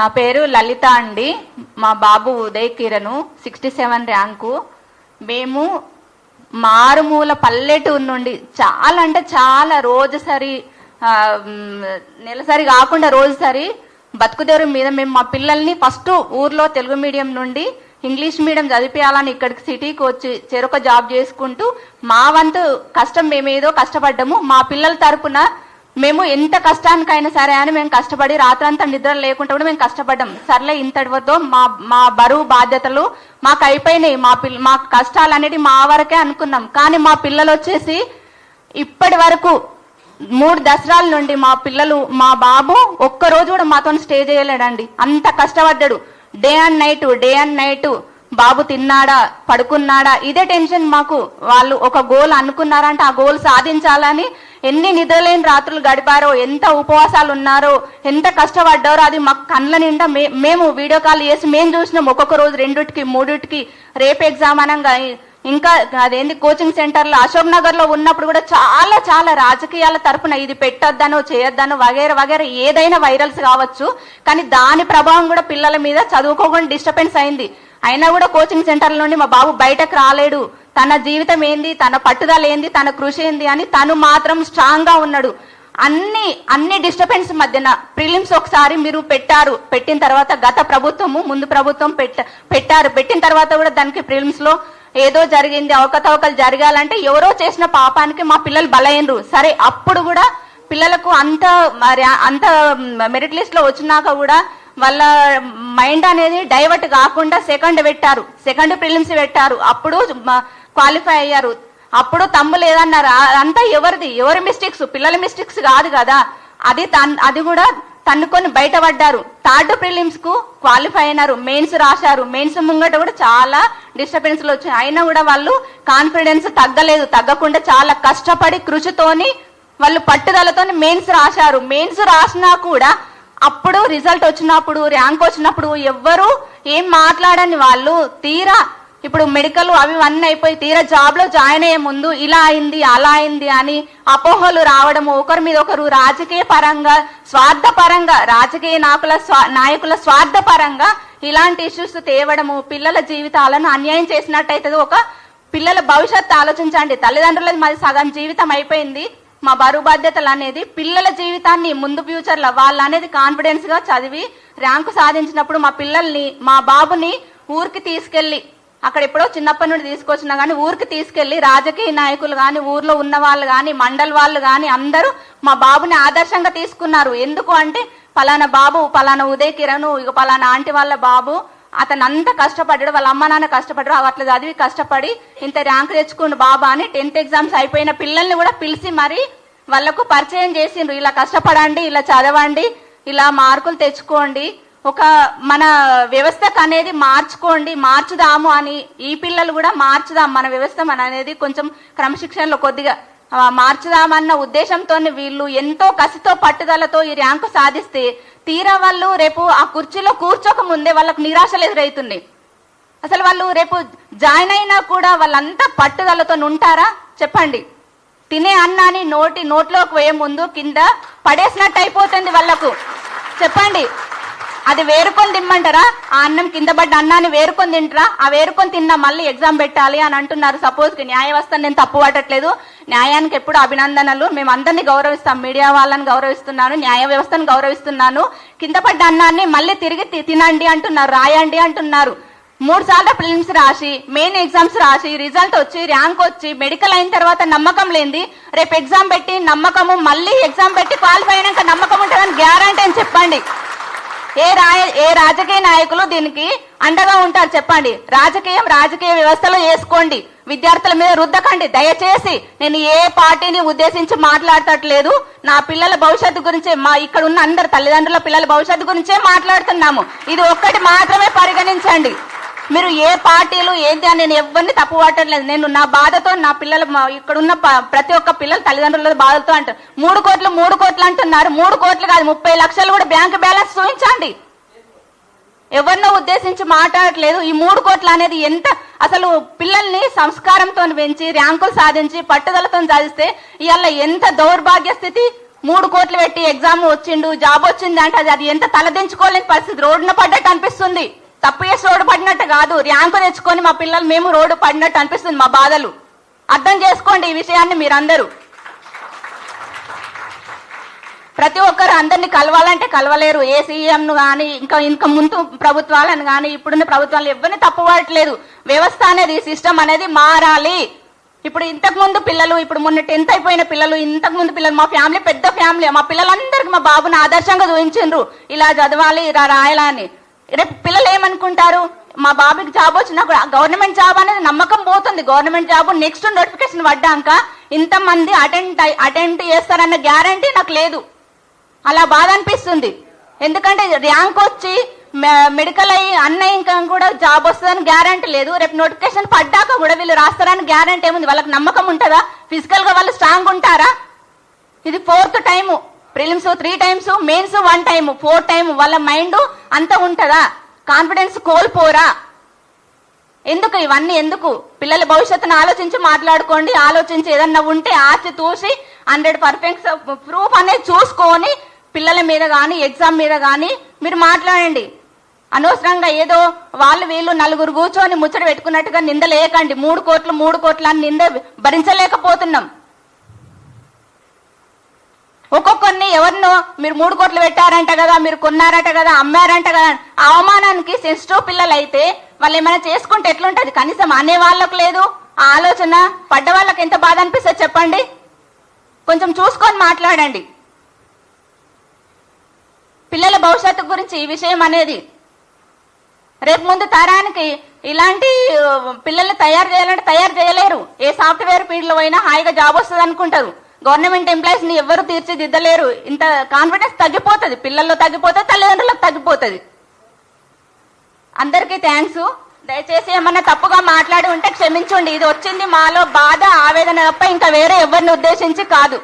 నా పేరు లలిత అండి. మా బాబు Uday Kiran sixty seven rank. మేము మారుమూల పల్లెటూరు నుండి చాలా అంటే చాలా రోజుసరి నెలసరి కాకుండా రోజుసరి బతుకుదేరు మీద మేము మా పిల్లల్ని ఫస్ట్ ఊర్లో తెలుగు మీడియం నుండి ఇంగ్లీష్ మీడియం చదివించాలని ఇక్కడికి సిటీకి వచ్చి చెరొక జాబ్ చేసుకుంటూ మా వంతు కష్టం మేమేదో కష్టపడ్డాము. మా పిల్లల తరపున మేము ఎంత కష్టానికైనా సరే అని మేము కష్టపడి రాత్రంతా నిద్ర లేకుండా కూడా మేము కష్టపడ్డాం. సర్లే ఇంతటితో మా మా బరువు బాధ్యతలు మాకు అయిపోయినాయి. మా పిల్ల మా కష్టాలు అనేది మా వరకే అనుకున్నాం. కానీ మా పిల్లలు వచ్చేసి ఇప్పటి వరకు మూడు దసరాల నుండి మా పిల్లలు మా బాబు ఒక్క రోజు కూడా మాతో స్టే చేయలేడండి. అంత కష్టపడ్డాడు. Day and night day and night బాబు తిన్నాడా పడుకున్నాడా ఇదే టెన్షన్ మాకు. వాళ్ళు ఒక గోల్ అనుకున్నారంటే ఆ గోల్ సాధించాలని ఎన్ని నిద్రలేని రాత్రులు గడిపారో ఎంత ఉపవాసాలు ఉన్నారో ఎంత కష్టపడ్డారో అది మాకు కళ్ళ నిండా మేము వీడియో కాల్ చేసి మేము చూసినాం. ఒక్కొక్క రోజు రెండుటికి మూడుటికి రేపు ఎగ్జామ్ అనగా. ఇంకా అదేంటి కోచింగ్ సెంటర్లో అశోక్ నగర్లో ఉన్నప్పుడు కూడా చాలా చాలా రాజకీయాల తరపున ఇది పెట్టొద్దనో చేయొద్దనో వగేర వగేర ఏదైనా వైరల్స్ కావచ్చు. కానీ దాని ప్రభావం కూడా పిల్లల మీద చదువుకోకుండా డిస్టర్బెన్స్ అయింది. అయినా కూడా కోచింగ్ సెంటర్ల నుండి మా బాబు బయటకు రాలేడు. తన జీవితం ఏంది తన పట్టుదల ఏంది తన కృషి ఏంది అని తను మాత్రం స్ట్రాంగ్గా ఉన్నాడు. అన్ని అన్ని డిస్టర్బెన్స్ మధ్యన ప్రిలిమ్స్ ఒకసారి మీరు పెట్టారు. పెట్టిన తర్వాత గత ప్రభుత్వము ముందు ప్రభుత్వం పెట్ట పెట్టారు. పెట్టిన తర్వాత కూడా దానికి ప్రిలిమ్స్లో ఏదో జరిగింది అవకతవకలు జరగాలంటే ఎవరో చేసిన పాపానికి మా పిల్లలు బలైనరు సరే అప్పుడు కూడా పిల్లలకు అంత మరి అంత మెరిట్ లిస్ట్లో వచ్చినాక కూడా వాళ్ళ మైండ్ అనేది డైవర్ట్ కాకుండా సెకండ్ పెట్టారు. సెకండ్ ప్రిలిమ్స్ పెట్టారు. అప్పుడు క్వాలిఫై అయ్యారు. అప్పుడు తమ్ము లేదన్నారు. అంతా ఎవరిది? ఎవరి మిస్టేక్స్ పిల్లల మిస్టేక్స్ కాదు కదా. అది తన్ అది కూడా తన్నుకొని బయటపడ్డారు. థర్డ్ ప్రిలిమ్స్కు క్వాలిఫై అయినారు. మెయిన్స్ రాశారు. మెయిన్స్ ముంగట కూడా చాలా డిస్టర్బెన్స్లు వచ్చాయి అయినా కూడా వాళ్ళు కాన్ఫిడెన్స్ తగ్గలేదు. తగ్గకుండా చాలా కష్టపడి కృషితోని వాళ్ళు పట్టుదలతోని మెయిన్స్ రాశారు. మెయిన్స్ రాసినా కూడా అప్పుడు రిజల్ట్ వచ్చినప్పుడు ర్యాంక్ వచ్చినప్పుడు ఎవ్వరు ఏం మాట్లాడని వాళ్ళు తీరా ఇప్పుడు మెడికల్ అవి అన్నీ అయిపోయి తీరా జాబ్లో జాయిన్ అయ్యే ముందు ఇలా అయింది అలా అయింది అని అపోహలు రావడము ఒకరి మీద ఒకరు రాజకీయ పరంగా స్వార్థపరంగా రాజకీయ నాయకుల స్వా- నాయకుల స్వార్థపరంగా ఇలాంటి ఇష్యూస్ తేవడము పిల్లల జీవితాలను అన్యాయం చేసినట్టయితే ఒక పిల్లల భవిష్యత్తు ఆలోచించండి. తల్లిదండ్రులది మాది సగం జీవితం అయిపోయింది. మా బరువు బాధ్యతలు అనేది పిల్లల జీవితాన్ని ముందు ఫ్యూచర్లో వాళ్ళనేది వాళ్ళు అనేది చదివి ర్యాంకు సాధించినప్పుడు మా పిల్లల్ని మా బాబుని ఊరికి తీసుకెళ్ళి అక్కడ ఎప్పుడో చిన్నప్పటి నుండి తీసుకొచ్చినా కానీ ఊరికి తీసుకెళ్ళి రాజకీయ నాయకులు కానీ ఊర్లో ఉన్న వాళ్ళు కానీ మండల్ వాళ్ళు కానీ అందరూ మా బాబుని ఆదర్శంగా తీసుకున్నారు. ఎందుకు అంటే పలానా బాబు పలానా ఉదయ్ కిరణ్ ఇక పలానా ఆంటీ వాళ్ళ బాబు అతను అంత కష్టపడ్డాడు వాళ్ళ అమ్మ నాన్న కష్టపడ్డారు అట్లా చదివి కష్టపడి ఇంత ర్యాంక్ తెచ్చుకుండు బాబా అని టెన్త్ ఎగ్జామ్స్ అయిపోయిన పిల్లల్ని కూడా పిలిచి మరి వాళ్ళకు పరిచయం చేసిండ్రు. ఇలా కష్టపడండి ఇలా చదవండి ఇలా మార్కులు తెచ్చుకోండి ఒక మన వ్యవస్థకు అనేది మార్చుకోండి మార్చుదాము అని ఈ పిల్లలు కూడా మార్చుదాం. మన వ్యవస్థ మన అనేది కొంచెం క్రమశిక్షణలో కొద్దిగా మార్చుదామన్న ఉద్దేశంతో వీళ్ళు ఎంతో కసితో పట్టుదలతో ఈ ర్యాంకు సాధిస్తే తీరా వాళ్ళు రేపు ఆ కుర్చీలో కూర్చోక ముందే వాళ్ళకు నిరాశలు ఎదురవుతుంది అసలు వాళ్ళు రేపు జాయిన్ అయినా కూడా వాళ్ళంతా పట్టుదలతో ఉంటారా? చెప్పండి. తినే అన్నాన్ని నోటి నోట్లోకి వేయ ముందు కింద పడేసినట్టు అయిపోతుంది వాళ్ళకు. చెప్పండి. అది వేరుకొని తిమ్మంటారా? ఆ అన్నం కింద పడ్డ అన్నాన్ని వేరుకొని తింటారా? ఆ వేరుకొని తిన్నా మళ్ళీ ఎగ్జామ్ పెట్టాలి అని అంటున్నారు. సపోజ్కి న్యాయ వ్యవస్థను నేను తప్పు పట్టట్లేదు. న్యాయానికి ఎప్పుడు అభినందనలు. మేము అందరినీ గౌరవిస్తాం. మీడియా వాళ్ళని గౌరవిస్తున్నాను. న్యాయ వ్యవస్థను గౌరవిస్తున్నాను. కింద పడ్డ అన్నాన్ని మళ్ళీ తిరిగి తి- తినండి అంటున్నారు. రాయండి అంటున్నారు. మూడు సార్లు ప్రిలిమ్స్ రాసి మెయిన్ ఎగ్జామ్స్ రాసి రిజల్ట్ వచ్చి ర్యాంక్ వచ్చి మెడికల్ అయిన తర్వాత నమ్మకం లేనిది రేపు ఎగ్జామ్ పెట్టి నమ్మకము మళ్ళీ ఎగ్జామ్ పెట్టి క్వాలిఫై అయినాక నమ్మకం ఉంటుందని గ్యారంటీ అని చెప్పండి. ఏ రాయ ఏ రాజకీయ నాయకులు దీనికి అండగా ఉంటారు చెప్పండి. రాజకీయం రాజకీయ వ్యవస్థలో వేసుకోండి. విద్యార్థుల మీద రుద్దకండి. దయచేసి నేను ఏ పార్టీని ఉద్దేశించి మాట్లాడటట్లేదు నా పిల్లల భవిష్యత్తు గురించే మా ఇక్కడ ఉన్న అందరు తల్లిదండ్రుల పిల్లల భవిష్యత్తు గురించే మాట్లాడుతున్నాము. ఇది ఒక్కటి మాత్రమే పరిగణించండి. మీరు ఏ పార్టీలు ఏంటి అని నేను ఎవరిని తప్పు పట్టట్లేదు. నేను నా బాధతో నా పిల్లల ఇక్కడున్న ఇక్కడ ఉన్న ప్రతి ఒక్క పిల్లల తల్లిదండ్రుల బాధతో అంటారు మూడు కోట్లు మూడు కోట్లు అంటున్నారు. మూడు కోట్లు కాదు ముప్పై లక్షలు కూడా బ్యాంక్ బ్యాలెన్స్ చూపించండి ఎవరినో ఉద్దేశించి మాట్లాడట్లేదు. ఈ మూడు కోట్లు అనేది ఎంత అసలు పిల్లల్ని సంస్కారంతో పెంచి ర్యాంకులు సాధించి పట్టుదలతో సాధిస్తే ఇవాళ ఎంత దౌర్భాగ్య స్థితి. మూడు కోట్లు పెట్టి ఎగ్జామ్ వచ్చిండు జాబ్ వచ్చింది అంటే అది అది ఎంత తలదించుకోలేని పరిస్థితి. రోడ్డున పడ్డట్టు అనిపిస్తుంది. తప్పు చేసి రోడ్డు పడినట్టు కాదు. ర్యాంకు తెచ్చుకొని మా పిల్లలు మేము రోడ్డు పడినట్టు అనిపిస్తుంది మా బాధలు. అర్థం చేసుకోండి ఈ విషయాన్ని మీరందరూ. ప్రతి ఒక్కరు అందరినీ కలవాలంటే కలవలేరు. ఏ సీఎంను కానీ ఇంకా ఇంకా ముందు ప్రభుత్వాలను కానీ ఇప్పుడున్న ప్రభుత్వాలు ఎవరిని తప్పుపడట్లేదు వ్యవస్థ అనేది సిస్టమ్ అనేది మారాలి. ఇప్పుడు ఇంతకుముందు పిల్లలు ఇప్పుడు మొన్న టెన్త్ అయిపోయిన పిల్లలు ఇంతకు ముందు పిల్లలు మా ఫ్యామిలీ పెద్ద ఫ్యామిలీ మా పిల్లలందరికీ మా బాబుని ఆదర్శంగా చూపించిండ్రు. ఇలా చదవాలి ఇలా రాయాలని. రేపు పిల్లలు ఏమనుకుంటారు? మా బాబుకి జాబ్ వచ్చినా కూడా గవర్నమెంట్ జాబ్ అనేది నమ్మకం పోతుంది. గవర్నమెంట్ జాబ్ నెక్స్ట్ నోటిఫికేషన్ పడ్డాక ఇంతమంది అటెండ్ అటెండ్ చేస్తారన్న గ్యారంటీ నాకు లేదు. అలా బాధ అనిపిస్తుంది. ఎందుకంటే ర్యాంక్ వచ్చి మె- మెడికల్ అయ్యి అన్న ఇంకా కూడా జాబ్ వస్తుందని గ్యారంటీ లేదు. రేపు నోటిఫికేషన్ పడ్డాక కూడా వీళ్ళు రాస్తారని గ్యారంటీ ఏముంది? వాళ్ళకి నమ్మకం ఉంటుందా? ఫిజికల్గా వాళ్ళు స్ట్రాంగ్ ఉంటారా? ఇది fourth time prelims three times mains one time four time వాళ్ళ మైండ్ అంత ఉంటుందా? కాన్ఫిడెన్స్ కోల్పోరా? ఎందుకు ఇవన్నీ ఎందుకు? పిల్లల భవిష్యత్తును ఆలోచించి మాట్లాడుకోండి ఆలోచించి ఏదన్నా ఉంటే ఆచి తూసి హండ్రెడ్ పర్ఫెక్ట్ ప్రూఫ్ అనేది చూసుకొని పిల్లల మీద కానీ ఎగ్జామ్ మీద కానీ మీరు మాట్లాడండి. అనవసరంగా ఏదో వాళ్ళు వీళ్ళు నలుగురు కూర్చొని ముచ్చట పెట్టుకున్నట్టుగా నిందలేయకండి మూడు కోట్లు మూడు కోట్లు అని నింద భరించలేకపోతున్నాం. ఒక్కొక్కరిని ఎవరినో మీరు మూడు కోట్లు పెట్టారంట కదా మీరు కొన్నారట కదా అమ్మారంట కదా అవమానానికి సెన్సిటివ్ పిల్లలు అయితే వాళ్ళు ఏమైనా చేసుకుంటే ఎట్లుంటది? కనీసం అనే వాళ్ళకు లేదు. ఆ ఆలోచన పడ్డ వాళ్ళకి ఎంత బాధ అనిపిస్తుంది చెప్పండి? కొంచెం చూసుకొని మాట్లాడండి. పిల్లల భవిష్యత్తు గురించి ఈ విషయం అనేది రేపు ముందు తరానికి ఇలాంటి పిల్లల్ని తయారు చేయాలంటే తయారు చేయలేరు. ఏ సాఫ్ట్వేర్ ఫీల్డ్లో అయినా హాయిగా జాబ్ వస్తుంది అనుకుంటారు గవర్నమెంట్ ఎంప్లాయీస్ని ఎవరు తీర్చిదిద్దలేరు. ఇంత కాన్ఫిడెన్స్ తగ్గిపోతుంది. పిల్లల్లో తగ్గిపోతుంది తల్లిదండ్రులకు తగ్గిపోతుంది. అందరికీ థ్యాంక్స్ దయచేసి ఏమన్నా తప్పుగా మాట్లాడి ఉంటే క్షమించండి. ఇది వచ్చింది మాలో బాధ ఆవేదన తప్ప ఇంకా వేరే ఎవరిని ఉద్దేశించి కాదు.